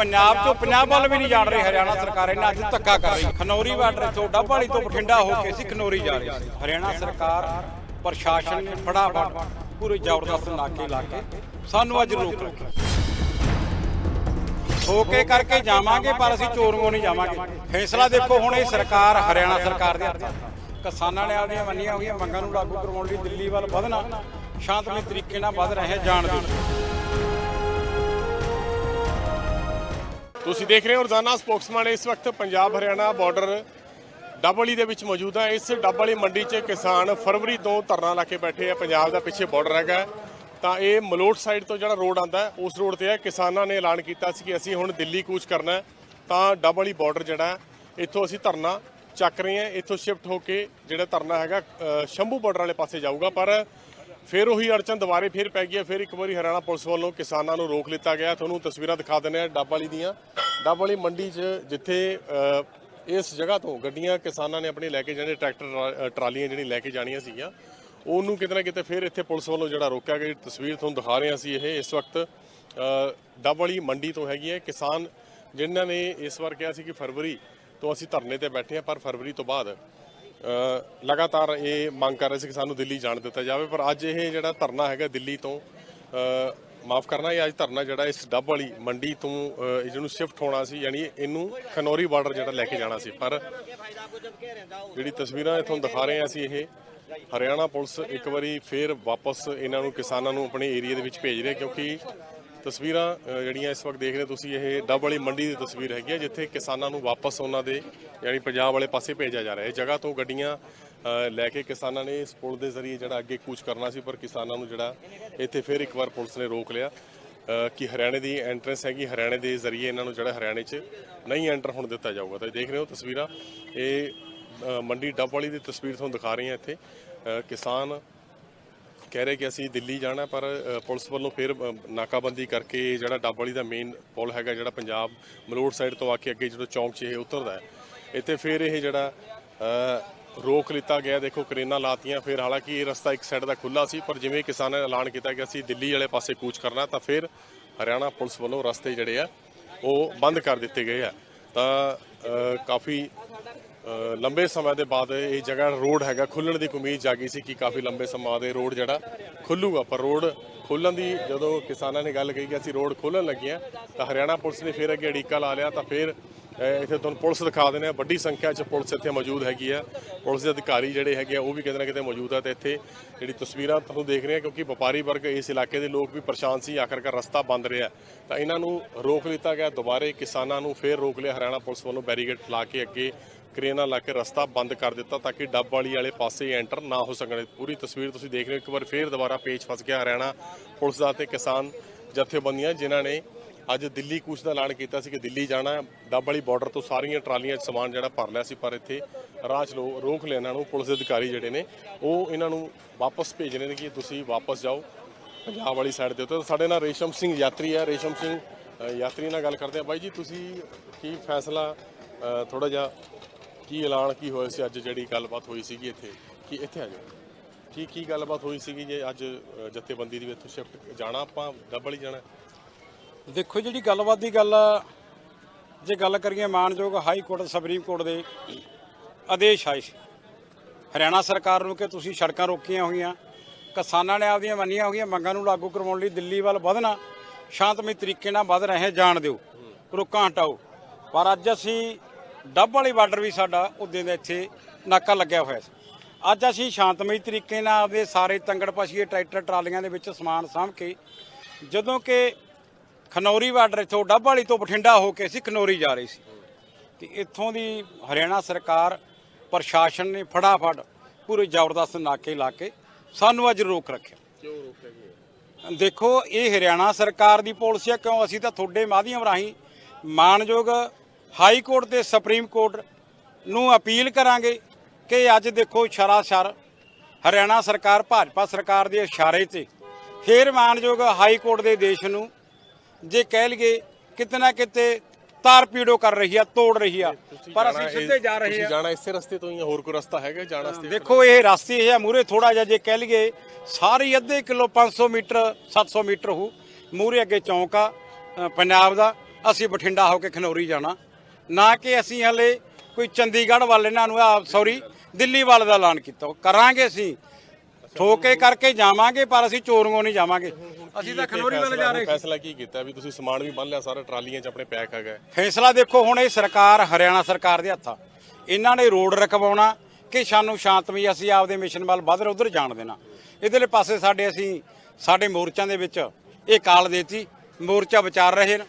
ਪੰਜਾਬ ਤੋਂ ਪੰਜਾਬ ਵੱਲ ਵੀ ਨਹੀਂ ਜਾਣ ਰਹੀ ਹਰਿਆਣਾ ਸਰਕਾਰ ਇਹਨਾਂ ਅੱਜ ਧੱਕਾ ਕਰ ਰਹੀ। ਖਨੌਰੀ ਬਾਰਡਰ ਤੋਂ ਡੱਬਾਲੀ ਤੋਂ ਬਠਿੰਡਾ ਹੋ ਕੇ ਅਸੀਂ ਖਨੌਰੀ ਜਾ ਰਹੇ ਸੀ। ਹਰਿਆਣਾ ਸਰਕਾਰ ਪ੍ਰਸ਼ਾਸਨ ਨੇ ਫੜਾਫੜ ਪੂਰੇ ਜ਼ਬਰਦਸਤ ਨਾਕੇ ਲਾ ਕੇ ਸਾਨੂੰ ਅੱਜ ਰੋਕ ਰੱਖਿਆ। ਹੋ ਕੇ ਕਰਕੇ ਜਾਵਾਂਗੇ ਪਰ ਅਸੀਂ ਚੋਰੀਆਂ ਨਹੀਂ ਜਾਵਾਂਗੇ। ਫੈਸਲਾ ਦੇਖੋ ਹੁਣ ਇਹ ਸਰਕਾਰ ਹਰਿਆਣਾ ਸਰਕਾਰ ਦੇ। ਕਿਸਾਨਾਂ ਨੇ ਆਪਣੀਆਂ ਮੰਨੀਆਂ ਹੋਈਆਂ ਮੰਗਾਂ ਨੂੰ ਲਾਗੂ ਕਰਵਾਉਣ ਲਈ ਦਿੱਲੀ ਵੱਲ ਵਧਣਾ ਸ਼ਾਂਤਮਈ ਤਰੀਕੇ ਨਾਲ ਵਧ ਰਹੇ ਜਾਣ ਦਿਓ ਤੁਸੀਂ ਦੇਖ ਰਹੇ ਹੋ ਰੋਜ਼ਾਨਾ ਸਪੋਕਸਮੈਨ ਇਸ ਵਕਤ ਪੰਜਾਬ ਹਰਿਆਣਾ ਬਾਰਡਰ ਡੱਬਲੀ ਦੇ ਵਿੱਚ ਮੌਜੂਦ ਹੈ। ਇਸ ਡੱਬਲੀ ਮੰਡੀ 'ਚ ਕਿਸਾਨ ਫਰਵਰੀ ਤੋਂ ਧਰਨਾ ਲਾ ਕੇ ਬੈਠੇ ਆ। ਪੰਜਾਬ ਦਾ ਪਿੱਛੇ ਬਾਰਡਰ ਹੈਗਾ। ਤਾਂ ਇਹ ਮਲੋਟ ਸਾਈਡ ਤੋਂ ਜਿਹੜਾ ਰੋਡ ਆਂਦਾ ਉਸ ਰੋਡ ਤੇ ਹੈ ਕਿਸਾਨਾਂ ਨੇ ਐਲਾਨ ਕੀਤਾ ਸੀ ਕਿ ਅਸੀਂ ਹੁਣ ਦਿੱਲੀ ਕੂਚ ਕਰਨਾ ਤਾਂ ਡੱਬਲੀ ਬਾਰਡਰ ਜਿਹੜਾ ਇੱਥੋਂ ਅਸੀਂ ਧਰਨਾ ਚੱਕ ਰਹੇ ਹਾਂ। ਇੱਥੋਂ ਸ਼ਿਫਟ ਹੋ ਕੇ ਜਿਹੜਾ ਧਰਨਾ ਹੈਗਾ ਸ਼ੰਭੂ ਬਾਰਡਰ ਵਾਲੇ ਪਾਸੇ ਜਾਊਗਾ। ਪਰ ਫਿਰ ਉਹੀ ਅੜਚਨ ਦੁਬਾਰੇ ਫਿਰ ਪੈ ਗਈ ਹੈ ਫਿਰ ਇੱਕ ਵਾਰੀ ਹਰਿਆਣਾ ਪੁਲਿਸ ਵੱਲੋਂ ਕਿਸਾਨਾਂ ਨੂੰ ਰੋਕ ਲਿੱਤਾ ਗਿਆ। ਤੁਹਾਨੂੰ ਤਸਵੀਰਾਂ ਦਿਖਾ ਦਿੰਦੇ ਆ ਡੱਬ ਵਾਲੀ ਦੀਆਂ। ਡੱਬ ਵਾਲੀ ਮੰਡੀ 'ਚ ਜਿੱਥੇ ਇਸ ਜਗ੍ਹਾ ਤੋਂ ਗੱਡੀਆਂ ਕਿਸਾਨਾਂ ਨੇ ਆਪਣੀ ਲੈ ਕੇ ਜਾਣੇ ਟਰੈਕਟਰ ਟਰਾ- ਟਰਾਲੀਆਂ ਜਿਹੜੀ ਲੈ ਕੇ ਜਾਣੀਆਂ ਸੀਗੀਆਂ। ਉਹਨੂੰ ਕਿਤੇ ਨਾ ਕਿਤੇ ਫਿਰ ਇੱਥੇ ਪੁਲਿਸ ਵੱਲੋਂ ਜਿਹੜਾ ਰੋਕਿਆ ਗਿਆ ਤਸਵੀਰ ਤੁਹਾਨੂੰ ਦਿਖਾ ਰਹੇ ਹਾਂ ਅਸੀਂ ਇਹ ਇਸ ਵਕਤ ਅ, ਡੱਬ ਵਾਲੀ ਮੰਡੀ ਤੋਂ ਹੈਗੀ ਹੈ। ਕਿਸਾਨ ਜਿਨ੍ਹਾਂ ਨੇ ਇਸ ਵਾਰ ਕਿਹਾ ਸੀ ਕਿ ਫਰਵਰੀ ਤੋਂ ਅਸੀਂ ਧਰਨੇ ਤੇ ਬੈਠੇ ਹਾਂ ਪਰ ਫਰਵਰੀ ਤੋਂ ਬਾਅਦ ਲਗਾਤਾਰ ਇਹ ਮੰਗ ਕਰ ਰਹੇ ਸੀ ਕਿ ਸਾਨੂੰ ਦਿੱਲੀ ਜਾਣ ਦਿੱਤਾ ਜਾਵੇ ਪਰ ਅੱਜ ਇਹ ਜਿਹੜਾ ਧਰਨਾ ਹੈਗਾ ਦਿੱਲੀ ਤੋਂ ਮਾਫ ਕਰਨਾ ਇਹ ਅੱਜ ਧਰਨਾ ਜਿਹੜਾ ਇਸ ਡੱਬ ਵਾਲੀ ਮੰਡੀ ਤੋਂ ਅ, ਜਿਹਨੂੰ ਸ਼ਿਫਟ ਹੋਣਾ ਸੀ ਯਾਨੀ ਇਹਨੂੰ ਖਨੌਰੀ ਬਾਰਡਰ ਜਿਹੜਾ ਲੈ ਕੇ ਜਾਣਾ ਸੀ। ਪਰ ਜਿਹੜੀ ਤਸਵੀਰਾਂ ਇਹ ਦਿਖਾ ਰਹੇ ਹਾਂ ਅਸੀਂ ਇਹ ਹਰਿਆਣਾ ਪੁਲਿਸ ਇੱਕ ਵਾਰੀ ਫੇਰ ਵਾਪਸ ਇਹਨਾਂ ਨੂੰ ਕਿਸਾਨਾਂ ਨੂੰ ਆਪਣੇ ਏਰੀਆ ਦੇ ਵਿੱਚ ਭੇਜ ਰਿਹਾ ਕਿਉਂਕਿ ਤਸਵੀਰਾਂ ਜਿਹੜੀਆਂ ਇਸ ਵਕਤ ਦੇਖ ਰਹੇ ਹੋ ਤੁਸੀਂ, ਇਹ ਡੱਬ ਵਾਲੀ ਮੰਡੀ ਦੀ ਤਸਵੀਰ ਹੈਗੀ ਹੈ ਜਿੱਥੇ ਕਿਸਾਨਾਂ ਨੂੰ ਵਾਪਸ ਉਹਨਾਂ ਦੇ, ਯਾਨੀ ਪੰਜਾਬ ਵਾਲੇ ਪਾਸੇ ਭੇਜਿਆ ਜਾ ਰਿਹਾ ਹੈ। ਇਹ ਜਗ੍ਹਾ ਤੋਂ ਗੱਡੀਆਂ ਲੈ ਕੇ ਕਿਸਾਨਾਂ ਨੇ ਇਸ ਪੁਲ ਦੇ ਜ਼ਰੀਏ ਜਿਹੜਾ ਅੱਗੇ ਕੂਚ ਕਰਨਾ ਸੀ, ਪਰ ਕਿਸਾਨਾਂ ਨੂੰ ਜਿਹੜਾ ਇੱਥੇ ਫਿਰ ਇੱਕ ਵਾਰ ਪੁਲਿਸ ਨੇ ਰੋਕ ਲਿਆ। ਕਿ ਹਰਿਆਣੇ ਦੀ ਐਂਟਰੈਂਸ ਹੈਗੀ, ਹਰਿਆਣੇ ਦੇ ਜ਼ਰੀਏ ਇਹਨਾਂ ਨੂੰ ਜਿਹੜਾ ਹਰਿਆਣੇ 'ਚ ਨਹੀਂ ਐਂਟਰ ਹੋਣ ਦਿੱਤਾ ਜਾਊਗਾ। ਤਾਂ ਦੇਖ ਰਹੇ ਹੋ ਤਸਵੀਰਾਂ, ਇਹ ਮੰਡੀ ਡੱਬ ਵਾਲੀ ਦੀ ਤਸਵੀਰ ਤੁਹਾਨੂੰ ਦਿਖਾ ਰਹੇ ਹਾਂ ਇੱਥੇ। ਕਿਸਾਨ ਕਹਿ ਰਹੇ ਕਿ ਅਸੀਂ ਦਿੱਲੀ ਜਾਣਾ, ਪਰ ਪੁਲਿਸ ਵੱਲੋਂ ਫਿਰ ਨਾਕਾਬੰਦੀ ਕਰਕੇ ਜਿਹੜਾ ਡੱਬ ਵਾਲੀ ਦਾ ਮੇਨ ਪੁਲ ਹੈਗਾ, ਜਿਹੜਾ ਪੰਜਾਬ ਮਲੋੜ ਸਾਈਡ ਤੋਂ ਆ ਕੇ ਅੱਗੇ ਜਦੋਂ ਚੌਂਕ 'ਚ ਇਹ ਉਤਰਦਾ ਹੈ, ਇੱਥੇ ਫਿਰ ਇਹ ਜਿਹੜਾ ਰੋਕ ਲਿੱਤਾ ਗਿਆ। ਦੇਖੋ, ਕਰੇਨਾ ਲਾਤੀਆਂ, ਫਿਰ ਹਾਲਾਂਕਿ ਇਹ ਰਸਤਾ ਇੱਕ ਸਾਈਡ ਦਾ ਖੁੱਲਾ ਸੀ, ਪਰ ਜਿਵੇਂ ਕਿਸਾਨਾਂ ਨੇ ਐਲਾਨ ਕੀਤਾ ਕਿ ਅਸੀਂ ਦਿੱਲੀ ਵਾਲੇ ਪਾਸੇ ਕੂਚ ਕਰਨਾ, ਤਾਂ ਫਿਰ ਹਰਿਆਣਾ ਪੁਲਿਸ ਵੱਲੋਂ ਰਸਤੇ ਜਿਹੜੇ ਆ, ਉਹ ਬੰਦ ਕਰ ਦਿੱਤੇ ਗਏ ਆ। ਤਾਂ ਕਾਫੀ ਲੰਬੇ ਸਮੇਂ ਦੇ ਬਾਅਦ ਇਹ ਜਗ੍ਹਾ ਰੋਡ ਹੈਗਾ, ਖੁੱਲਣ ਦੀ ਉਮੀਦ ਜਾਗੀ ਸੀ ਕਿ ਕਾਫੀ ਲੰਬੇ ਸਮਾਂ ਦੇ ਰੋਡ ਜਿਹੜਾ ਖੁੱਲੂਗਾ, ਪਰ ਰੋਡ ਖੋਲਣ ਦੀ ਜਦੋਂ ਕਿਸਾਨਾਂ ਨੇ ਗੱਲ ਕਹੀ ਕਿ ਅਸੀਂ ਰੋਡ ਖੋਲਣ ਲੱਗੇ ਆ ਤਾਂ ਹਰਿਆਣਾ ਪੁਲਿਸ ਨੇ ਫਿਰ ਅੱਗੇ ਅੜੀਕਾ ਲਾ ਲਿਆ, ਤਾਂ ਫਿਰ ਇੱਥੇ ਤੁਹਾਨੂੰ ਪੁਲਿਸ ਦਿਖਾ ਦਿੰਦੇ ਆ ਵੱਡੀ ਸੰਖਿਆ 'ਚ ਪੁਲਿਸ ਇੱਥੇ ਮੌਜੂਦ ਹੈਗੀ ਆ। ਪੁਲਿਸ ਦੇ ਅਧਿਕਾਰੀ ਜਿਹੜੇ ਹੈਗੇ ਆ, ਉਹ ਵੀ ਕਿਤੇ ਨਾ ਕਿਤੇ ਮੌਜੂਦ ਆ, ਤੇ ਇੱਥੇ ਜਿਹੜੀ ਤਸਵੀਰਾਂ ਤੁਹਾਨੂੰ ਦੇਖ ਰਹੇ ਆ ਕਿਉਂਕਿ ਵਪਾਰੀ ਵਰਗ ਇਸ ਇਲਾਕੇ ਦੇ ਲੋਕ ਵੀ ਪਰੇਸ਼ਾਨ ਸੀ, ਆਖਰਕਾਰ ਰਸਤਾ ਬੰਦ ਰਿਹਾ। ਤਾਂ ਇਹਨਾਂ ਨੂੰ ਰੋਕ ਲਿੱਤਾ ਗਿਆ, ਦੁਬਾਰੇ ਕਿਸਾਨਾਂ ਨੂੰ ਫਿਰ ਰੋਕ ਲਿਆ, ਹਰਿਆਣਾ ਪੁਲਿਸ ਵੱਲੋਂ ਬੈਰੀਕੇਡ ਲਾ ਕੇ ਅੱਗੇ ਕਰੇਨਾਂ ਲਾ ਕੇ ਰਸਤਾ ਬੰਦ ਕਰ ਦਿੱਤਾ ਤਾਂ ਕਿ ਡੱਬ ਵਾਲੀ ਵਾਲੇ ਪਾਸੇ ਐਂਟਰ ਨਾ ਹੋ ਸਕਣ। ਪੂਰੀ ਤਸਵੀਰ ਤੁਸੀਂ ਦੇਖ ਰਹੇ ਹੋ। ਇੱਕ ਵਾਰ ਫੇਰ ਦੁਬਾਰਾ ਪੇਚ ਫਸ ਗਿਆ ਹਰਿਆਣਾ ਪੁਲਿਸ ਦਾ ਤੇ ਕਿਸਾਨ ਜਥੇਬੰਦੀਆਂ, ਜਿਨ੍ਹਾਂ ਨੇ ਅੱਜ ਦਿੱਲੀ ਕੂਚ ਦਾ ਐਲਾਨ ਕੀਤਾ ਸੀ ਕਿ ਦਿੱਲੀ ਜਾਣਾ ਡੱਬ ਵਾਲੀ ਬਾਰਡਰ ਤੋਂ ਸਾਰੀਆਂ ਟਰਾਲੀਆਂ 'ਚ ਸਮਾਨ ਜਿਹੜਾ ਭਰ ਲਿਆ ਸੀ, ਪਰ ਇੱਥੇ ਰਾਹ 'ਚ ਲੋ, ਰੋਕ ਲਿਆ ਇਹਨਾਂ ਨੂੰ। ਪੁਲਿਸ ਦੇ ਅਧਿਕਾਰੀ ਜਿਹੜੇ ਨੇ, ਉਹ ਇਹਨਾਂ ਨੂੰ ਵਾਪਸ ਭੇਜ ਰਹੇ ਨੇ ਕਿ ਤੁਸੀਂ ਵਾਪਸ ਜਾਓ ਪੰਜਾਬ ਵਾਲੀ ਸਾਈਡ ਦੇ ਉੱਤੇ। ਸਾਡੇ ਨਾਲ ਰੇਸ਼ਮ ਸਿੰਘ ਯਾਤਰੀ ਆ ਰੇਸ਼ਮ ਸਿੰਘ ਯਾਤਰੀ ਨਾਲ ਗੱਲ ਕਰਦੇ ਆ ਬਾਈ ਜੀ, ਤੁਸੀਂ ਕੀ ਫੈਸਲਾ ਥੋੜਾ ਜਿਹਾ ਕੀ ਐਲਾਨ ਕੀ ਹੋਇਆ ਸੀ ਅੱਜ ਜਿਹੜੀ ਗੱਲਬਾਤ ਹੋਈ ਸੀਗੀ ਇੱਥੇ? ਕੀ ਇੱਥੇ ਆ ਜਾਓ। ਕੀ ਕੀ ਗੱਲਬਾਤ ਹੋਈ ਸੀਗੀ ਜੇ ਅੱਜ ਜਥੇਬੰਦੀ ਦੀ ਇੱਥੋਂ ਸ਼ਿਫਟ ਜਾਣਾ ਆਪਾਂ ਡੱਬਲ ਹੀ ਜਾਣਾ? ਦੇਖੋ ਜਿਹੜੀ ਗੱਲਬਾਤ ਦੀ ਗੱਲ ਜੇ ਗੱਲ ਕਰੀਏ ਮਾਨਯੋਗ ਹਾਈ ਕੋਰਟ, ਸੁਪਰੀਮ ਕੋਰਟ ਦੇ ਆਦੇਸ਼ ਆਏ ਸੀ। ਹਰਿਆਣਾ ਸਰਕਾਰ ਨੂੰ ਕਿ ਤੁਸੀਂ ਸੜਕਾਂ ਰੋਕੀਆਂ ਹੋਈਆਂ, ਕਿਸਾਨਾਂ ਨੇ ਆਪਦੀਆਂ ਮੰਨੀਆਂ ਹੋਈਆਂ, ਮੰਗਾਂ ਨੂੰ ਲਾਗੂ ਕਰਵਾਉਣ ਲਈ ਦਿੱਲੀ ਵੱਲ ਵਧਣਾ, ਸ਼ਾਂਤਮਈ ਤਰੀਕੇ ਨਾਲ ਵਧ ਰਹੇ ਜਾਣ ਦਿਓ ਰੁਕਾਂ ਹਟਾਓ। ਪਰ ਅੱਜ ਅਸੀਂ ਡੱਬ ਵਾਲੀ ਬਾਰਡਰ ਵੀ ਸਾਡਾ ਉਦੋਂ ਦਾ ਇੱਥੇ ਨਾਕਾ ਲੱਗਿਆ ਹੋਇਆ ਸੀ। ਅੱਜ ਅਸੀਂ ਸ਼ਾਂਤਮਈ ਤਰੀਕੇ ਨਾਲ ਆਪਦੇ ਸਾਰੇ ਤੰਗੜ ਪਛੀਏ ਟਰੈਕਟਰ ਟਰਾਲੀਆਂ ਦੇ ਵਿੱਚ ਸਮਾਨ ਸਾਂਭ ਕੇ ਜਦੋਂ ਕਿ ਖਨੌਰੀ ਬਾਰਡਰ ਇੱਥੋਂ ਡੱਬ ਵਾਲੀ ਤੋਂ ਬਠਿੰਡਾ ਹੋ ਕੇ ਅਸੀਂ ਖਨੌਰੀ ਜਾ ਰਹੇ ਸੀ। ਤੇ ਇੱਥੋਂ ਦੀ ਹਰਿਆਣਾ ਸਰਕਾਰ ਪ੍ਰਸ਼ਾਸਨ ਨੇ ਫੜਾਫੜ ਪੂਰੇ ਜ਼ਬਰਦਸਤ ਨਾਕੇ ਲਾ ਕੇ ਸਾਨੂੰ ਅੱਜ ਰੋਕ ਰੱਖਿਆ। ਕਿਉਂ ਦੇਖੋ ਇਹ ਹਰਿਆਣਾ ਸਰਕਾਰ ਦੀ ਪਾਲਿਸੀ ਹੈ ਕਿਉਂ ਅਸੀਂ ਤਾਂ ਤੁਹਾਡੇ ਮਾਧਿਅਮ ਰਾਹੀਂ ਮਾਨਯੋਗ ਹਾਈ ਕੋਰਟ ਤੇ ਸੁਪਰੀਮ ਕੋਰਟ ਨੂੰ ਅਪੀਲ ਕਰਾਂਗੇ ਕਿ ਅੱਜ ਦੇਖੋ ਸ਼ਰਾਸ਼ਰ ਹਰਿਆਣਾ ਸਰਕਾਰ ਭਾਜਪਾ ਸਰਕਾਰ ਦੇ ਇਸ਼ਾਰੇ ਤੇ ਫੇਰ ਮਾਨਯੋਗ ਹਾਈ ਕੋਰਟ ਦੇ ਦੇਸ਼ ਨੂੰ ਜੇ ਕਹਿ ਲਈਏ ਕਿਤੇ ਨਾ ਕਿਤੇ ਤਾਰ ਪੀੜੋ ਕਰ ਰਹੀ ਆ ਤੋੜ ਰਹੀ ਆ। ਪਰ ਅਸੀਂ ਸਿੱਧੇ ਜਾ ਰਹੇ ਤੁਸੀਂ ਆ। ਜਾਣਾ ਇਸੇ ਰਸਤੇ ਤੋਂ ਹੀ ਹੋਰ ਕੋਈ ਰਸਤਾ ਹੈਗਾ ਜਾਣ ਵਾਸਤੇ? ਦੇਖੋ ਇਹ ਰਸਤੇ ਇਹ ਆ ਮੂਰੇ ਥੋੜਾ ਜਿਹਾ ਜੇ ਕਹਿ ਲਈਏ ਸਾਰੀ ਅੱਧੇ ਕਿਲੋ 500 ਮੀਟਰ 700 ਮੀਟਰ ਹੋ ਮੂਰੇ ਅੱਗੇ ਚੌਂਕ ਆ ਪੰਜਾਬ ਦਾ। ਅਸੀਂ ਬਠਿੰਡਾ ਹੋ ਕੇ ਖਨੌਰੀ ਜਾਣਾ। ਨਾ ਕਿ ਅਸੀਂ ਹਲੇ ਕੋਈ ਚੰਡੀਗੜ੍ਹ ਵੱਲ ਇਹਨਾਂ ਨੂੰ ਆ ਸੌਰੀ ਦਿੱਲੀ ਵੱਲ ਦਾ ਐਲਾਨ ਕੀਤਾ। ਕਰਾਂਗੇ ਅਸੀਂ। ਠੋਕੇ ਕਰਕੇ ਜਾਵਾਂਗੇ ਪਰ ਅਸੀਂ ਚੋਰੀਆਂ ਨਹੀਂ ਜਾਵਾਂਗੇ। ਅਸੀਂ ਤਾਂ ਖਨੌਰੀ ਵੱਲ ਜਾ ਰਹੇ ਫੈਸਲਾ ਕੀ ਕੀਤਾ ਵੀ ਤੁਸੀਂ ਸਮਾਨ ਵੀ ਬੰਨ ਲਿਆ ਸਾਰਾ ਟਰਾਲੀਆਂ 'ਚ ਆਪਣੇ ਪੈਕ ਹੈਗਾ। ਫੈਸਲਾ ਦੇਖੋ ਹੁਣ ਇਹ ਸਰਕਾਰ ਹਰਿਆਣਾ ਸਰਕਾਰ ਦੇ ਹੱਥਾਂ। ਇਹਨਾਂ ਨੇ ਰੋਡ ਰਖਵਾਉਣਾ ਕਿ ਸਾਨੂੰ ਸ਼ਾਂਤਮਈ ਅਸੀਂ ਆਪਦੇ ਮਿਸ਼ਨ ਵੱਲ ਵੱਧ ਉਧਰ ਜਾਣ ਦੇਣਾ। ਇਧਰਲੇ ਪਾਸੇ ਸਾਡੇ ਅਸੀਂ ਸਾਡੇ ਮੋਰਚਿਆਂ ਦੇ ਵਿੱਚ ਇਹ ਕਾਲ ਦੇਤੀ ਮੋਰਚਾ ਵਿਚਾਰ ਰਹੇ ਨੇ।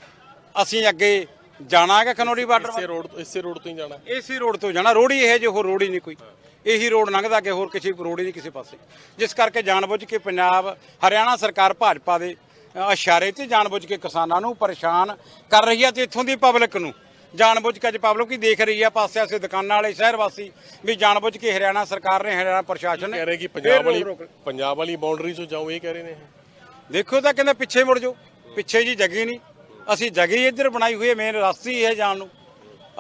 ਅਸੀਂ ਅੱਗੇ ਜਾਣਾਗੇ ਖਨੌਰੀ ਬਾਰਡਰ ਇਸੇ ਰੋਡ ਇਸੇ ਰੋਡ ਤੋਂ ਹੀ ਜਾਣਾ। ਇਸੇ ਰੋਡ ਤੋਂ ਜਾਣਾ। ਰੋਡ ਹੀ ਇਹ ਜੇ ਹੋਰ ਰੋਡ ਹੀ ਨਹੀਂ ਕੋਈ। ਇਹੀ ਰੋਡ ਲੰਘਦਾ ਕਿ ਹੋਰ ਕਿਸੇ ਰੋਡ ਹੀ ਨਹੀਂ ਕਿਸੇ ਪਾਸੇ। ਜਿਸ ਕਰਕੇ ਜਾਣਬੁੱਝ ਕੇ ਪੰਜਾਬ ਹਰਿਆਣਾ ਸਰਕਾਰ ਭਾਜਪਾ ਦੇ ਇਸ਼ਾਰੇ ਤੇ ਜਾਣਬੁੱਝ ਕੇ ਕਿਸਾਨਾਂ ਨੂੰ ਪਰੇਸ਼ਾਨ ਕਰ ਰਹੀ ਹੈ ਤੇ ਇੱਥੋਂ ਦੀ ਪਬਲਿਕ ਨੂੰ। ਜਾਣਬੁੱਝ ਕੇ ਅੱਜ ਪਬਲਿਕ ਵੀ ਦੇਖ ਰਹੀ ਹੈ ਪਾਸੇ ਆਸੇ ਦੁਕਾਨਾਂ ਵਾਲੇ ਸ਼ਹਿਰ ਵਾਸੀ ਵੀ ਜਾਣਬੁੱਝ ਕੇ ਹਰਿਆਣਾ ਸਰਕਾਰ ਨੇ ਹਰਿਆਣਾ ਪ੍ਰਸ਼ਾਸਨ ਨੇ ਕਹਿ ਰਹੇ ਕਿ ਪੰਜਾਬ ਵਾਲੀ ਪੰਜਾਬ ਵਾਲੀ ਬਾਉਂਡਰੀ 'ਚੋਂ ਜਾਓ ਇਹ ਕਹਿ ਰਹੇ ਨੇ ਦੇਖੋ ਤਾਂ ਕਹਿੰਦੇ ਪਿੱਛੇ ਮੁੜ ਜਾਓ। ਪਿੱਛੇ ਜੀ ਜਗੀ ਨਹੀਂ। ਅਸੀਂ ਜਗੀ ਇੱਧਰ ਬਣਾਈ ਹੋਈ ਹੈ ਮੇਨ ਰਸਤੇ ਹੀ ਹੈ ਜਾਣ ਨੂੰ।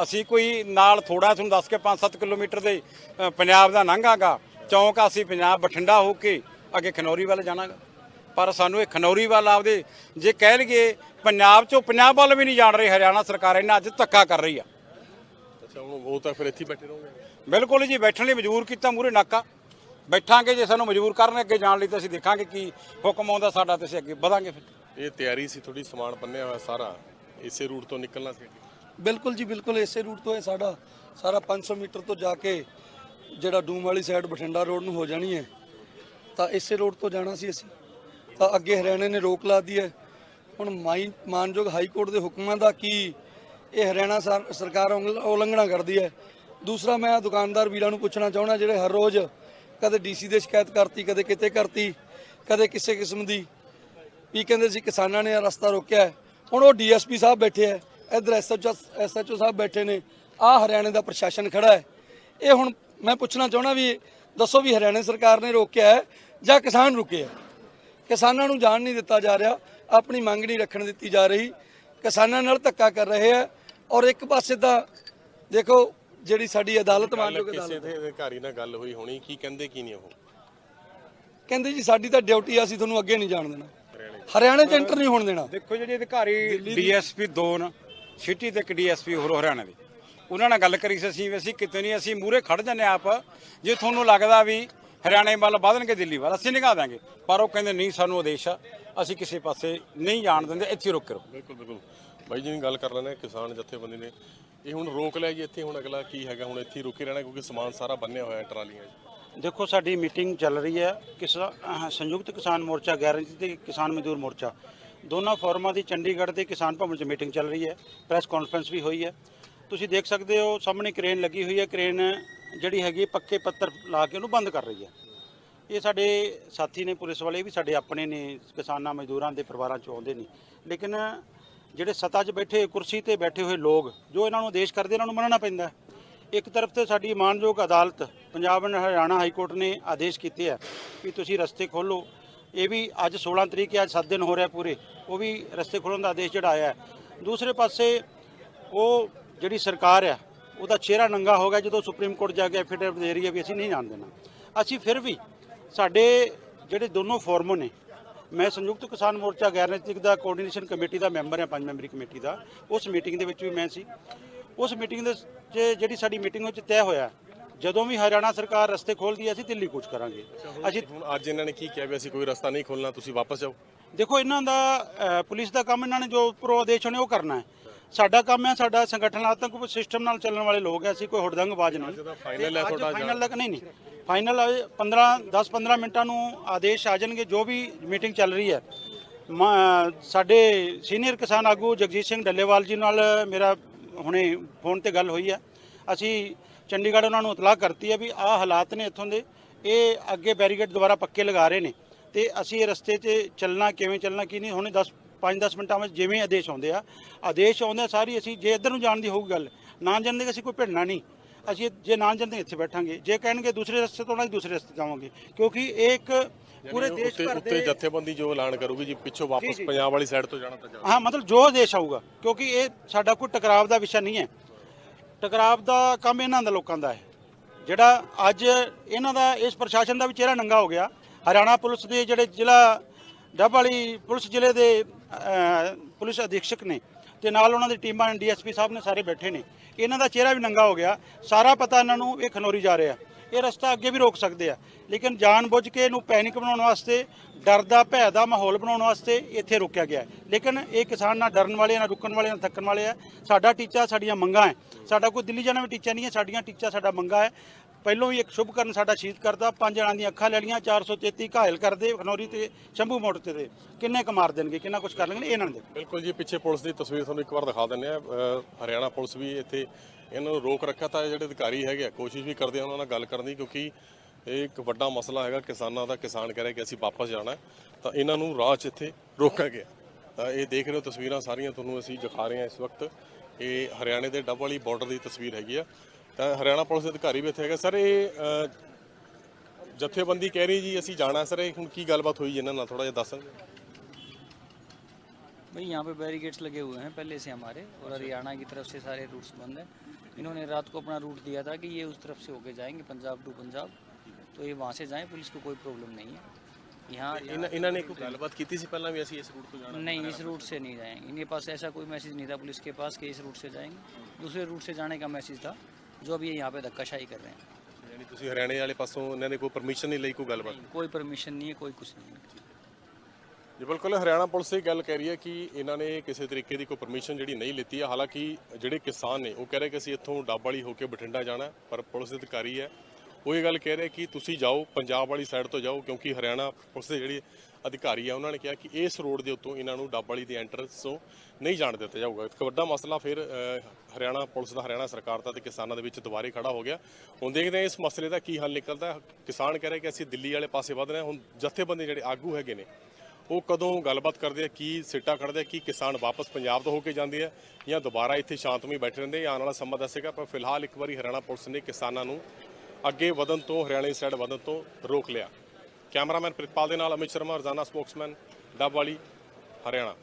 ਅਸੀਂ ਕੋਈ ਨਾਲ ਥੋੜਾ ਤੁਹਾਨੂੰ ਦੱਸ ਕੇ 5-7 ਕਿਲੋਮੀਟਰ ਦੇ ਪੰਜਾਬ ਦਾ ਲੰਘਾਗਾ। ਚੌਂਕ ਅਸੀਂ ਪੰਜਾਬ ਬਠਿੰਡਾ ਹੋ ਕੇ ਅੱਗੇ ਖਨੌਰੀ ਵੱਲ ਜਾਣਾਗਾ। ਪਰ ਸਾਨੂੰ ਇਹ ਖਨੌਰੀ ਵੱਲ ਆਪਦੇ ਜੇ ਕਹਿ ਲਈਏ ਪੰਜਾਬ ਚੋਂ ਪੰਜਾਬ ਵੱਲ ਵੀ ਨਹੀਂ ਜਾਣ ਰਹੀ ਹਰਿਆਣਾ ਸਰਕਾਰ ਇਹਨਾਂ ਅੱਜ ਧੱਕਾ ਕਰ ਰਹੀ ਆ। ਅੱਛਾ ਉਹ ਤਾਂ ਫਿਰ ਇੱਥੇ ਬੈਠੇ ਰਹੋਗੇ। ਬਿਲਕੁਲ ਜੀ ਬੈਠਣ ਲਈ ਮਜਬੂਰ ਕੀਤਾ ਮੂਰੇ ਨਾਕਾ। ਬੈਠਾਂਗੇ ਜੇ ਸਾਨੂੰ ਮਜਬੂਰ ਕਰਨ ਅੱਗੇ ਜਾਣ ਲਈ ਤਾਂ ਅਸੀਂ ਦੇਖਾਂਗੇ ਕੀ ਹੁਕਮ ਆਉਂਦਾ ਸਾਡਾ ਤੇ ਅਸੀਂ ਅੱਗੇ ਵਧਾਂਗੇ ਫਿਰ। ਇਹ ਤਿਆਰੀ ਸੀ ਥੋੜੀ ਸਮਾਨ ਬੰਨਿਆ ਹੋਇਆ ਸਾਰਾ। ਇਸੇ ਰੂਟ ਤੋਂ ਨਿਕਲਣਾ ਸੀ। ਬਿਲਕੁਲ ਜੀ, ਬਿਲਕੁਲ ਇਸੇ ਰੂਟ ਤੋਂ ਇਹ ਸਾਡਾ, ਸਾਰਾ 500 ਮੀਟਰ ਤੋਂ ਜਾ ਕੇ ਜਿਹੜਾ ਡੂਮ ਵਾਲੀ ਸਾਈਡ ਬਠਿੰਡਾ ਰੋਡ ਨੂੰ ਹੋ ਜਾਣੀ ਹੈ। ਤਾਂ ਇਸੇ ਰੋਡ ਤੋਂ ਜਾਣਾ ਸੀ ਅਸੀਂ। ਤਾਂ ਅੱਗੇ ਹਰਿਆਣੇ ਨੇ ਰੋਕ ਲਾ ਦੀ ਹੈ। ਹੁਣ ਮਾਈ, ਮਾਨਯੋਗ ਹਾਈ ਕੋਰਟ ਦੇ ਹੁਕਮਾਂ ਦਾ ਕੀ ਇਹ ਹਰਿਆਣਾ ਸਰ- ਸਰਕਾਰ ਉਲੰਘਣਾ ਕਰਦੀ ਹੈ। ਦੂਸਰਾ ਮੈਂ ਦੁਕਾਨਦਾਰ ਵੀਰਾਂ ਨੂੰ ਪੁੱਛਣਾ ਚਾਹੁੰਦਾ, ਜਿਹੜੇ ਹਰ ਰੋਜ਼ ਕਦੇ ਡੀਸੀ ਦੇ ਸ਼ਿਕਾਇਤ ਕਰਤੀ, ਕਦੇ ਕਿਤੇ ਕਰਤੀ, ਕਦੇ ਕਿਸੇ ਕਿਸਮ ਦੀ ਵੀ ਕਹਿੰਦੇ ਸੀ ਕਿਸਾਨਾਂ ਨੇ ਰਸਤਾ ਰੋਕਿਆ। ਹੁਣ ਉਹ ਡੀਐਸਪੀ ਸਾਹਿਬ ਬੈਠੇ ਐ ਇਧਰ ਐਸਐਚਓ ਸਾਹਿਬ ਬੈਠੇ ਨੇ। ਆ ਹਰਿਆਣੇ ਦਾ ਪ੍ਰਸ਼ਾਸਨ ਖੜਾ ਹੈ। ਇਹ ਹੁਣ ਮੈਂ ਪੁੱਛਣਾ ਚਾਹਣਾ ਵੀ ਦੱਸੋ ਵੀ ਹਰਿਆਣਾ ਸਰਕਾਰ ਨੇ ਰੋਕਿਆ ਹੈ ਜਾਂ ਕਿਸਾਨ ਰੁਕੇ ਹੈ? ਕਿਸਾਨਾਂ ਨੂੰ ਜਾਣ ਨਹੀਂ ਦਿੱਤਾ ਜਾ ਰਿਹਾ ਆਪਣੀ ਮੰਗ ਨਹੀਂ ਰੱਖਣ ਦਿੱਤੀ ਜਾ ਰਹੀ। ਕਿਸਾਨਾਂ ਨਾਲ ਧੱਕਾ ਕਰ ਰਹੇ ਹੈ ਔਰ ਇੱਕ ਪਾਸੇ ਤਾਂ ਦੇਖੋ ਜਿਹੜੀ ਸਾਡੀ ਅਦਾਲਤ ਮਾਨਯੋਗ ਕਿਸੇ ਅਦਾਲਤ ਦੇ ਅਧਿਕਾਰੀ ਨਾਲ ਗੱਲ ਹੋਈ ਹੋਣੀ ਕੀ ਕਹਿੰਦੇ ਕੀ ਨਹੀਂ ਉਹ? ਕਹਿੰਦੇ ਜੀ ਸਾਡੀ ਤਾਂ ਡਿਊਟੀ ਆ ਅਸੀਂ ਤੁਹਾਨੂੰ ਅੱਗੇ ਨਹੀਂ ਜਾਣ ਦੇਣਾ। ਹਰਿਆਣੇ ਚ ਐਂਟਰ ਨਹੀਂ ਹੋਣ ਦੇਣਾ। ਦੇਖੋ ਜਿਹੜੀ ਅਧਿਕਾਰੀ ਡੀਐਸਪੀ ਦੋ ਨੇ ਸਿਟੀ ਤੇ ਇੱਕ ਡੀਐਸਪੀ ਹੋਰ ਹਰਿਆਣਾ ਦੇ। ਉਹਨਾਂ ਨਾਲ ਗੱਲ ਕਰੀ ਸੀ ਅਸੀਂ ਵੀ ਅਸੀਂ ਕਿਤੇ ਨਹੀਂ ਅਸੀਂ ਮੂਰੇ ਖੜ ਜੰਨੇ ਆਪ। ਜੇ ਤੁਹਾਨੂੰ ਲੱਗਦਾ ਵੀ ਹਰਿਆਣੇ ਵੱਲ ਵਧਣਗੇ ਦਿੱਲੀ ਵੱਲ ਅਸੀਂ ਨਿਗਾਹ ਦਾਂਗੇ ਪਰ ਉਹ ਕਹਿੰਦੇ ਨਹੀਂ ਸਾਨੂੰ ਆਦੇਸ਼ ਆ। ਅਸੀਂ ਕਿਸੇ ਪਾਸੇ ਨਹੀਂ ਜਾਣ ਦਿੰਦੇ ਇੱਥੇ ਹੀ ਰੁਕ ਰਹੋ। ਬਿਲਕੁਲ ਬਿਲਕੁਲ। ਬਾਈ ਜੀ ਨੇ ਗੱਲ ਕਰ ਲੈਣਾ ਕਿਸਾਨ ਜਥੇਬੰਦੀ ਨੇ। ਇਹ ਹੁਣ ਰੋਕ ਲਿਆ ਜੀ ਇੱਥੇ ਹੁਣ ਅਗਲਾ ਕੀ ਹੈਗਾ ਹੁਣ ਇੱਥੇ ਹੀ ਰੁਕੇ ਰਹਿਣਾ ਕਿਉਂਕਿ ਸਮਾਨ ਸਾਰਾ ਬੰਨਿਆ ਹੋਇਆ ਹੈ ਟਰਾਲੀਆਂ 'ਚ। ਦੇਖੋ, ਸਾਡੀ ਮੀਟਿੰਗ ਚੱਲ ਰਹੀ ਹੈ। ਕਿਸਾ ਸੰਯੁਕਤ ਕਿਸਾਨ ਮੋਰਚਾ ਗੈਰੰਟੀ ਤੇ ਕਿਸਾਨ ਮਜ਼ਦੂਰ ਮੋਰਚਾ। ਦੋਨਾਂ ਫੋਰਮਾਂ ਦੀ ਚੰਡੀਗੜ੍ਹ ਦੇ ਕਿਸਾਨ ਭਵਨ 'ਚ ਮੀਟਿੰਗ ਚੱਲ ਰਹੀ ਹੈ। ਪ੍ਰੈਸ ਕਾਨਫਰੰਸ ਵੀ ਹੋਈ ਹੈ। ਤੁਸੀਂ ਦੇਖ ਸਕਦੇ ਹੋ, ਸਾਹਮਣੇ ਕ੍ਰੇਨ ਲੱਗੀ ਹੋਈ ਹੈ। ਕ੍ਰੇਨ ਜਿਹੜੀ ਹੈਗੀ ਪੱਕੇ ਪੱਤਰ ਲਾ ਕੇ ਉਹਨੂੰ ਬੰਦ ਕਰ ਰਹੀ ਹੈ। ਇਹ ਸਾਡੇ ਸਾਥੀ ਨੇ, ਪੁਲਿਸ ਵਾਲੇ ਵੀ ਸਾਡੇ ਆਪਣੇ ਨੇ, ਕਿਸਾਨਾਂ, ਮਜ਼ਦੂਰਾਂ ਦੇ ਪਰਿਵਾਰਾਂ ਚੋਂ ਆਉਂਦੇ ਨੇ। ਲੇਕਿਨ ਜਿਹੜੇ ਸੱਤਾ 'ਚ ਬੈਠੇ, ਕੁਰਸੀ ਤੇ ਬੈਠੇ ਹੋਏ ਲੋਕ, ਜੋ ਇਹਨਾਂ ਨੂੰ ਆਦੇਸ਼ ਕਰਦੇ, ਇਹਨਾਂ ਨੂੰ ਮੰਨਣਾ ਪੈਂਦਾ ਇੱਕ ਤਰਫ ਤੇ ਸਾਡੀ ਮਾਨਯੋਗ ਅਦਾਲਤ Punjab and Haryana high court ਨੇ ਆਦੇਸ਼ ਕੀਤੇ ਆ ਕਿ ਤੁਸੀਂ ਰਸਤੇ ਖੋਲੋ ਇਹ ਵੀ ਅੱਜ 16 ਤਰੀਕ ਹੈ, ਅੱਜ 7 ਦਿਨ ਹੋ ਰਿਹਾ ਪੂਰੇ। ਉਹ ਵੀ ਰਸਤੇ ਖੋਲਣ ਦਾ ਆਦੇਸ਼ ਜਿਹੜਾ ਆਇਆ ਦੂਸਰੇ ਪਾਸੇ ਉਹ ਜਿਹੜੀ ਸਰਕਾਰ ਆ, ਉਹਦਾ ਚਿਹਰਾ ਨੰਗਾ ਹੋ ਗਿਆ ਜਦੋਂ ਸੁਪਰੀਮ ਕੋਰਟ ਜਾ ਕੇ ਐਫੀਡੇਵਿਟ ਦੇ ਰਹੀ ਹੈ ਵੀ ਅਸੀਂ ਨਹੀਂ ਜਾਣ ਦੇਣਾ। ਅਸੀਂ ਫਿਰ ਵੀ ਸਾਡੇ ਜਿਹੜੇ ਦੋਨੋਂ ਫੋਰਮ ਨੇ, ਮੈਂ ਸੰਯੁਕਤ ਕਿਸਾਨ ਮੋਰਚਾ ਗੈਰ ਰਾਜਨੀਤਿਕ ਦਾ, ਕੋਆਰਡੀਨੇਸ਼ਨ ਕਮੇਟੀ ਦਾ ਮੈਂਬਰ ਹਾਂ, ਪੰਜ ਮੈਂਬਰੀ ਕਮੇਟੀ ਦਾ, ਉਸ ਮੀਟਿੰਗ ਦੇ ਵਿੱਚ ਵੀ ਮੈਂ ਸੀ। ਉਸ ਮੀਟਿੰਗ ਦੇ 'ਚ ਜਿਹੜੀ ਸਾਡੀ ਮੀਟਿੰਗ ਵਿੱਚ ਤੈਅ ਹੋਇਆ ਜਦੋਂ ਵੀ ਹਰਿਆਣਾ ਸਰਕਾਰ ਰਸਤੇ ਖੋਲਦੀ ਹੈ ਅਸੀਂ ਦਿੱਲੀ ਕੂਚ ਕਰਾਂਗੇ। ਅਸੀਂ ਹੁਣ ਅੱਜ ਇਹਨਾਂ ਨੇ ਕੀ ਕਿਹਾ ਵੀ ਅਸੀਂ ਕੋਈ ਰਸਤਾ ਨਹੀਂ ਖੋਲਣਾ ਤੁਸੀਂ ਵਾਪਸ ਜਾਓ? ਦੇਖੋ ਇਹਨਾਂ ਦਾ ਪੁਲਿਸ ਦਾ ਕੰਮ ਇਹਨਾਂ ਨੇ ਜੋ ਉੱਪਰੋਂ ਆਦੇਸ਼ ਹੋਣੇ ਉਹ ਕਰਨਾ ਹੈ। ਸਾਡਾ ਕੰਮ ਹੈ ਸਾਡਾ ਸੰਗਠਨਾਤਮਕ ਸਿਸਟਮ ਨਾਲ ਚੱਲਣ ਵਾਲੇ ਲੋਕ ਹੈ ਅਸੀਂ ਕੋਈ ਹੁੜਦੰਗਬਾਜ਼ ਨਹੀਂ। ਦਾ final ਹੈ ਤੁਹਾਡਾ ਫਾਈਨਲ ਤੱਕ ਨਹੀਂ ਨਹੀਂ। ਫਾਈਨਲ 15 10 15 ਮਿੰਟਾਂ ਨੂੰ ਆਦੇਸ਼ ਆ ਜਾਣਗੇ ਜੋ ਵੀ ਮੀਟਿੰਗ ਚੱਲ ਰਹੀ ਹੈ। ਮਾ- ਸਾਡੇ ਸੀਨੀਅਰ ਕਿਸਾਨ ਆਗੂ ਜਗਜੀਤ ਸਿੰਘ ਡੱਲੇਵਾਲ ਜੀ ਨਾਲ ਮੇਰਾ ਹੁਣੇ ਫੋਨ ਤੇ ਗੱਲ ਹੋਈ ਆ। ਅਸੀਂ ਚੰਡੀਗੜ੍ਹ ਉਹਨਾਂ ਨੂੰ ਇਤਲਾਹ ਕਰਤੀ ਹੈ ਵੀ ਆਹ ਹਾਲਾਤ ਨੇ ਇੱਥੋਂ ਦੇ। ਇਹ ਅੱਗੇ ਬੈਰੀਕੇਡ ਦੁਬਾਰਾ ਪੱਕੇ ਲਗਾ ਰਹੇ ਨੇ। ਤੇ ਅਸੀਂ ਇਹ ਰਸਤੇ 'ਤੇ ਚੱਲਣਾ, ਕਿਵੇਂ ਚੱਲਣਾ, ਕੀ ਨਹੀਂ, ਹੁਣੇ 10 5-10 ਮਿੰਟਾਂ ਵਿੱਚ ਜਿਵੇਂ ਆਦੇਸ਼ ਆਉਂਦੇ ਆ। ਆਦੇਸ਼ ਆਉਂਦੇ ਸਾਰੀ, ਅਸੀਂ ਜੇ ਇੱਧਰ ਨੂੰ ਜਾਣ ਦੀ ਹੋਊਗੀ ਗੱਲ, ਨਾ ਜਾਣਦੇ ਅਸੀਂ ਕੋਈ ਭਿੜਨਾ ਨਹੀਂ। ਅਸੀਂ ਜੇ ਨਾ ਜਾਣਦੇ ਇੱਥੇ ਬੈਠਾਂਗੇ ਜੇ ਕਹਿਣਗੇ ਦੂਸਰੇ ਰਸਤੇ ਤੋਂ ਨਾ ਦੂਸਰੇ ਰਸਤੇ ਜਾਵਾਂਗੇ। ਕਿਉਂਕਿ ਇਹ ਇੱਕ ਪੂਰੇ ਦੇਸ਼ ਉੱਤੇ ਭਰ ਉੱਤੇ ਦੇ ਜਥੇਬੰਦੀ ਜੋ ਐਲਾਨ ਕਰੂਗੀ ਜੀ ਪਿੱਛੋਂ ਵਾਪਸ। ਪੰਜਾਬ ਵਾਲੀ ਸਾਈਡ ਤੋਂ ਜਾਣਾ ਤਾਂ ਜਾਓ ਹਾਂ ਮਤਲਬ ਜੋ ਆਦੇਸ਼ ਆਊਗਾ ਕਿਉਂਕਿ ਇਹ ਸਾਡਾ ਕੋਈ ਟਕਰਾਵ ਦਾ ਵਿਸ਼ਾ ਨਹੀਂ ਹੈ। ਟਕਰਾਵ ਦਾ ਕੰਮ ਇਹਨਾਂ ਦਾ ਲੋਕਾਂ ਦਾ ਹੈ। ਜਿਹੜਾ ਅੱਜ ਇਹਨਾਂ ਦਾ ਇਸ ਪ੍ਰਸ਼ਾਸਨ ਦਾ ਵੀ ਚਿਹਰਾ ਨੰਗਾ ਹੋ ਗਿਆ। ਹਰਿਆਣਾ ਪੁਲਿਸ ਦੇ ਜਿਹੜੇ ਜ਼ਿਲ੍ਹਾ ਡੱਬ ਵਾਲੀ ਪੁਲਿਸ ਜ਼ਿਲ੍ਹੇ ਦੇ ਪੁਲਿਸ ਅਧੀਕਸ਼ਕ ਨੇ ਤੇ ਨਾਲ ਉਹਨਾਂ ਦੀ ਟੀਮਾਂ ਡੀਐਸਪੀ ਸਾਹਿਬ ਨੇ ਸਾਰੇ ਬੈਠੇ ਨੇ। ਇਹਨਾਂ ਦਾ ਚਿਹਰਾ ਵੀ ਨੰਗਾ ਹੋ ਗਿਆ। ਸਾਰਾ ਪਤਾ ਇਹਨਾਂ ਨੂੰ ਇਹ ਖਨੌਰੀ ਜਾ ਰਿਹਾ। ਇਹ ਰਸਤਾ ਅੱਗੇ ਵੀ ਰੋਕ ਸਕਦੇ ਆ। ਲੇਕਿਨ ਜਾਣਬੁੱਝ ਕੇ ਇਹਨੂੰ ਪੈਨਿਕ ਬਣਾਉਣ ਵਾਸਤੇ, ਡਰ ਦਾ, ਭੈ ਦਾ ਮਾਹੌਲ ਬਣਾਉਣ ਵਾਸਤੇ ਇੱਥੇ ਰੋਕਿਆ ਗਿਆ ਲੇਕਿਨ ਇਹ ਕਿਸਾਨ ਨਾ ਡਰਨ ਵਾਲੇ, ਨਾ ਰੁਕਣ ਵਾਲੇ, ਨਾ ਥੱਕਣ ਵਾਲੇ ਆ। ਸਾਡਾ ਟੀਚਾ ਸਾਡੀਆਂ ਮੰਗਾਂ ਹੈ। ਸਾਡਾ ਕੋਈ ਦਿੱਲੀ ਜਾਣਾ ਵੀ ਟੀਚਾ ਨਹੀਂ ਹੈ, ਸਾਡੀਆਂ ਟੀਚਾ ਸਾਡਾ ਮੰਗਾ ਹੈ। ਪਹਿਲੋਂ ਵੀ ਇੱਕ ਸ਼ੁਭਕਰਨ ਸਾਡਾ ਸ਼ਹੀਦ ਕਰਦਾ, ਪੰਜ ਜਣਾਂ ਦੀਆਂ ਅੱਖਾਂ ਲੈ ਲਈਆਂ 433 ਘਾਇਲ ਕਰਦੇ ਖਨੌਰੀ ਤੇ ਸ਼ੰਭੂ ਮੋੜ ਤੇ ਤੇ ਕਿੰਨੇ ਕੁ ਮਾਰ ਦੇਣਗੇ, ਕਿੰਨਾ ਕੁਝ ਕਰ ਲੈਣਗੇ ਇਹਨਾਂ ਨੇ ਬਿਲਕੁਲ ਜੀ, ਪਿੱਛੇ ਪੁਲਿਸ ਦੀ ਤਸਵੀਰ ਤੁਹਾਨੂੰ ਇੱਕ ਵਾਰ ਦਿਖਾ ਦਿੰਦੇ ਆ ਹਰਿਆਣਾ ਪੁਲਿਸ ਵੀ ਇੱਥੇ ਇਹਨਾਂ ਨੂੰ ਰੋਕ ਰੱਖਿਆ ਤਾਂ ਇਹ ਜਿਹੜੇ ਅਧਿਕਾਰੀ ਹੈਗੇ ਆ ਕੋਸ਼ਿਸ਼ ਵੀ ਕਰਦੇ ਆ ਉਹਨਾਂ ਨਾਲ ਗੱਲ ਕਰਨ ਦੀ ਕਿਉਂਕਿ ਇਹ ਇੱਕ ਵੱਡਾ ਮਸਲਾ ਹੈਗਾ ਕਿਸਾਨਾਂ ਦਾ ਕਿਸਾਨ ਕਹਿ ਰਿਹਾ ਕਿ ਅਸੀਂ ਵਾਪਸ ਜਾਣਾ ਹੈ, ਤਾਂ ਇਹਨਾਂ ਨੂੰ ਰਾਹ 'ਚ ਇੱਥੇ ਰੋਕਿਆ ਗਿਆ ਤਾਂ ਇਹ ਦੇਖ ਰਹੇ ਹੋ ਤਸਵੀਰਾਂ ਸਾਰੀਆਂ ਤੁਹਾਨੂੰ ਅਸੀਂ ਦਿਖਾ ਰਹੇ ਹਾਂ ਇਸ ਵਕਤ ਇਹ ਹਰਿਆਣੇ ਦੇ ਡੱਬ ਵਾਲੀ ਬਾਰਡਰ ਦੀ ਤਸਵੀਰ ਹੈਗੀ ਆ ਤਾਂ ਹਰਿਆਣਾ ਪੁਲਿਸ ਦੇ ਅਧਿਕਾਰੀ ਵੀ ਇੱਥੇ ਹੈਗਾ ਸਰ ਇਹ ਅ, ਜਥੇਬੰਦੀ ਕਹਿ ਰਹੀ ਜੀ ਅਸੀਂ ਜਾਣਾ ਸਰ ਇਹ ਹੁਣ ਕੀ ਗੱਲਬਾਤ ਹੋਈ ਜੀ ਇਹਨਾਂ ਨਾਲ ਥੋੜਾ ਜਿਹਾ ਦੱਸ ਸਕਦੇ ਹੋ? भाई यहाँ पे बैरिकेड्स लगे हुए हैं पहले से हमारे और हरियाणा की तरफ से सारे रूट्स बंद हैं इन्होंने रात को अपना रूट दिया था कि ये उस तरफ़ से होके जाएँगे पंजाब टू पंजाब। तो ये वहाँ से जाएँ पुलिस को कोई प्रॉब्लम नहीं है। यहाँ इन्होंने की पहले भी ऐसी इस रूट को जाना? नहीं इस रूट से नहीं जाएँगे इनके पास ऐसा कोई मैसेज नहीं था पुलिस के पास कि इस रूट से जाएँगे। दूसरे रूट से जाने का मैसेज था जो अभी यहाँ पे धक्काशाही कर रहे हैं। हरियाणा वाले पासों इन्होंने कोई परमिशन नहीं ली कोई गलबात? कोई परमिशन नहीं है कोई कुछ नहीं ਜੀ, ਬਿਲਕੁਲ। ਹਰਿਆਣਾ ਪੁਲਿਸ ਇਹ ਗੱਲ ਕਹਿ ਰਹੀ ਹੈ ਕਿ ਇਹਨਾਂ ਨੇ ਕਿਸੇ ਤਰੀਕੇ ਦੀ ਕੋਈ ਪਰਮਿਸ਼ਨ ਜਿਹੜੀ ਨਹੀਂ ਲਿੱਤੀ ਹੈ ਹਾਲਾਂਕਿ ਜਿਹੜੇ ਕਿਸਾਨ ਨੇ, ਉਹ ਕਹਿ ਰਹੇ ਕਿ ਅਸੀਂ ਇੱਥੋਂ ਡੱਬ ਵਾਲੀ ਹੋ ਕੇ ਬਠਿੰਡਾ ਜਾਣਾ ਪਰ ਪੁਲਿਸ ਦੇ ਅਧਿਕਾਰੀ ਹੈ। ਉਹ ਇਹ ਗੱਲ ਕਹਿ ਰਹੇ ਕਿ ਤੁਸੀਂ ਜਾਓ, ਪੰਜਾਬ ਵਾਲੀ ਸਾਈਡ ਤੋਂ ਜਾਓ, ਕਿਉਂਕਿ ਹਰਿਆਣਾ ਪੁਲਿਸ ਦੇ ਜਿਹੜੇ ਅਧਿਕਾਰੀ ਆ, ਉਹਨਾਂ ਨੇ ਕਿਹਾ ਕਿ ਇਸ ਰੋਡ ਦੇ ਉੱਤੋਂ ਇਹਨਾਂ ਨੂੰ ਡੱਬ ਵਾਲੀ ਦੀ ਐਂਟਰੈਂਸ ਤੋਂ ਨਹੀਂ ਜਾਣ ਦਿੱਤਾ ਜਾਊਗਾ। ਇੱਕ ਵੱਡਾ ਮਸਲਾ ਫਿਰ ਹਰਿਆਣਾ ਪੁਲਿਸ ਦਾ, ਹਰਿਆਣਾ ਸਰਕਾਰ ਦਾ ਤੇ ਕਿਸਾਨਾਂ ਦੇ ਵਿੱਚ ਦੁਬਾਰੇ ਖੜਾ ਹੋ ਗਿਆ। ਹੁਣ ਦੇਖਦੇ ਹਾਂ ਇਸ ਮਸਲੇ ਦਾ ਕੀ ਹੱਲ ਨਿਕਲਦਾ। ਕਿਸਾਨ ਕਹਿ ਰਹੇ ਕਿ ਅਸੀਂ ਦਿੱਲੀ ਵਾਲੇ ਪਾਸੇ ਵਧ ਰਹੇ ਹਾਂ। ਹੁਣ ਜਥੇਬੰਦੀ ਜਿਹੜੇ ਆਗੂ ਹੈਗੇ ਨੇ ਉਹ ਕਦੋਂ ਗੱਲਬਾਤ ਕਰਦੇ ਆ, ਕੀ ਸਿੱਟਾ ਕੱਢਦੇ ਆ ਕੀ ਕਿਸਾਨ ਵਾਪਸ ਪੰਜਾਬ ਤੋਂ ਹੋ ਕੇ ਜਾਂਦੇ ਆ, ਜਾਂ ਦੁਬਾਰਾ ਇੱਥੇ ਸ਼ਾਂਤਮਈ ਬੈਠੇ ਰਹਿੰਦੇ ਆਉਣ ਵਾਲਾ ਸਮਾਂ ਦੱਸੇਗਾ, ਪਰ ਫਿਲਹਾਲ ਇੱਕ ਵਾਰੀ ਹਰਿਆਣਾ ਪੁਲਿਸ ਨੇ ਕਿਸਾਨਾਂ ਨੂੰ ਅੱਗੇ ਵਧਣ ਤੋਂ, ਹਰਿਆਣੇ ਦੀ ਸਾਈਡ ਵਧਣ ਤੋਂ ਰੋਕ ਲਿਆ। ਕੈਮਰਾਮੈਨ ਪ੍ਰਿਤਪਾਲ ਦੇ ਨਾਲ ਅਮਿਤ ਸ਼ਰਮਾ, ਰਜ਼ਾਨਾ ਸਪੋਕਸਮੈਨ, ਡੱਬ ਵਾਲੀ, ਹਰਿਆਣਾ।